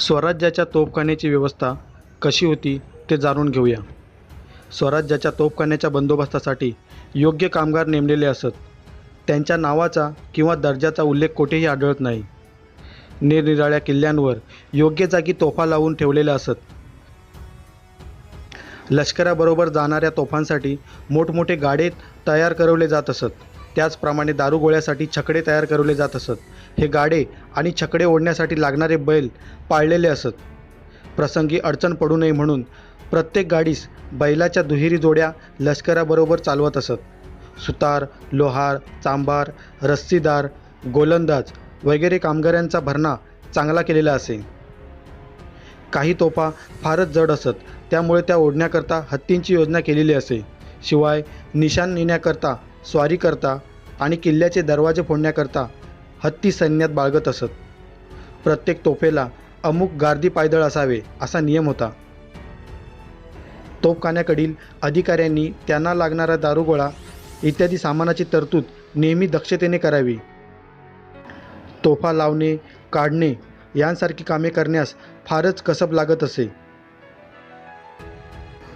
स्वराज्याच्या तोफखान्याची व्यवस्था कशी होती ते जाणून घेऊया. स्वराज्याच्या तोफखान्याच्या बंदोबस्तासाठी योग्य कामगार नेमलेले असत. त्यांच्या नावाचा किंवा दर्जाचा उल्लेख कोठेही आढळत नाही. निरनिराळ्या किल्ल्यांवर योग्य जागी तोफा लावून ठेवलेल्या असत. लष्कराबरोबर जाणाऱ्या तोफांसाठी मोठमोठे गाडे तयार करवले जात असत. त्याचप्रमाणे दारुगोळ्यासाठी छकडे तयार करवले जात असत. हे गाडे आणि छकडे ओढण्यासाठी लागणारे बैल पाळलेले असत. प्रसंगी अडचण पडू नये म्हणून प्रत्येक गाडीस बैलाच्या दुहेरी जोड्या लष्कराबरोबर चालवत असत. सुतार लोहार चांभार रस्सीदार गोलंदाज वगैरे कामगारांचा भरणा चांगला केलेला असे. काही तोफा फारच जड असत त्यामुळे त्या ओढण्याकरता हत्तींची योजना केलेली असे. शिवाय निशाण नेण्याकरता स्वारीकरता आणि किल्ल्याचे दरवाजे फोडण्याकरता हत्ती सैन्यात बाळगत असत. प्रत्येक तोफेला अमुक गार्दी पायदळ असावे असा नियम होता. तोफखान्याकडील अधिकाऱ्यांनी त्यांना लागणारा दारुगोळा इत्यादी सामानाची तरतूद नेहमी दक्षतेने करावी. तोफा लावणे काढणे यांसारखी कामे करण्यास फारच कसब लागत असे.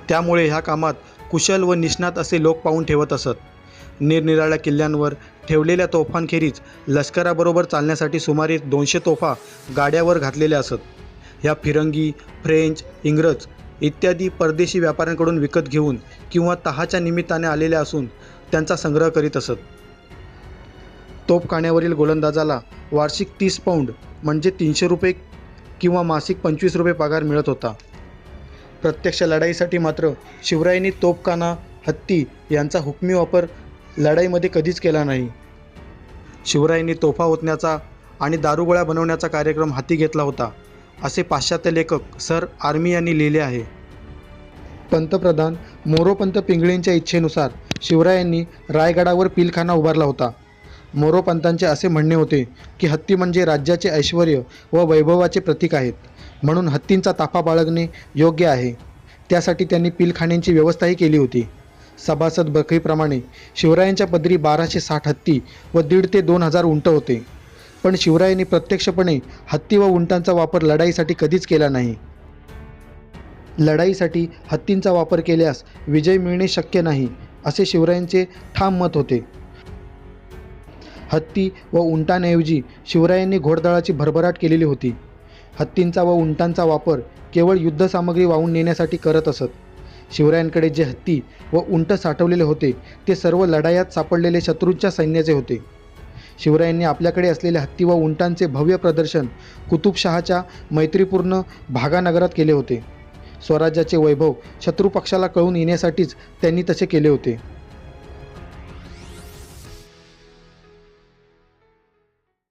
त्यामुळे ह्या कामात कुशल व निष्णात असे लोक पाहून ठेवत असत. निरनिराळ्या किल्ल्यांवर ठेवलेल्या तोफांखेरीज लष्कराबरोबर चालण्यासाठी सुमारे दोनशे तोफा गाड्यावर घातलेल्या असत. ह्या फिरंगी फ्रेंच इंग्रज इत्यादी परदेशी व्यापाऱ्यांकडून विकत घेऊन किंवा तहाच्या निमित्ताने आलेल्या असून त्यांचा संग्रह करीत असत. तोफखान्यावरील गोलंदाजाला वार्षिक तीस पौंड म्हणजे तीनशे रुपये किंवा मासिक पंचवीस रुपये पगार मिळत होता. प्रत्यक्ष लढाईसाठी मात्र शिवरायांनी तोफखाना हत्ती यांचा हुकमी वापर लढाईमध्ये कधीच केला नाही. शिवरायांनी तोफा ओतण्याचा आणि दारुगोळ्या बनवण्याचा कार्यक्रम हाती घेतला होता असे पाश्चात्य लेखक सर आर्मी यांनी लिहिले आहे. पंतप्रधान मोरोपंत पिंगळींच्या इच्छेनुसार शिवरायांनी रायगडावर पिलखाना उभारला होता. मोरोपंतांचे असे म्हणणे होते की हत्ती म्हणजे राज्याचे ऐश्वर व वैभवाचे प्रतीक आहेत म्हणून हत्तींचा ताफा बाळगणे योग्य आहे. त्यासाठी त्यांनी पिलखान्यांची व्यवस्थाही केली होती. सभासद बकरीप्रमाणे शिवरायांच्या पदरी बाराशे साठ हत्ती व दीड ते दोन हजार उंट होते. पण शिवरायांनी प्रत्यक्षपणे हत्ती व उंटांचा वापर लढाईसाठी कधीच केला नाही. लढाईसाठी हत्तींचा वापर केल्यास विजय मिळणे शक्य नाही असे शिवरायांचे ठाम मत होते. हत्ती व उंटांऐवजी शिवरायांनी घोडदळाची भरभराट केलेली होती. हत्तींचा व उंटांचा वापर केवळ युद्धसामग्री वाहून नेण्यासाठी करत असत. शिवरायांकडे जे हत्ती व उंट साठवलेले होते ते सर्व लढायात सापडलेले शत्रूंच्या सैन्याचे होते. शिवरायांनी आपल्याकडे असलेल्या हत्ती व उंटांचे भव्य प्रदर्शन कुतुबशहाच्या मैत्रीपूर्ण भागानगरात केले होते. स्वराज्याचे वैभव शत्रुपक्षाला कळून येण्यासाठीच त्यांनी तसे केले होते.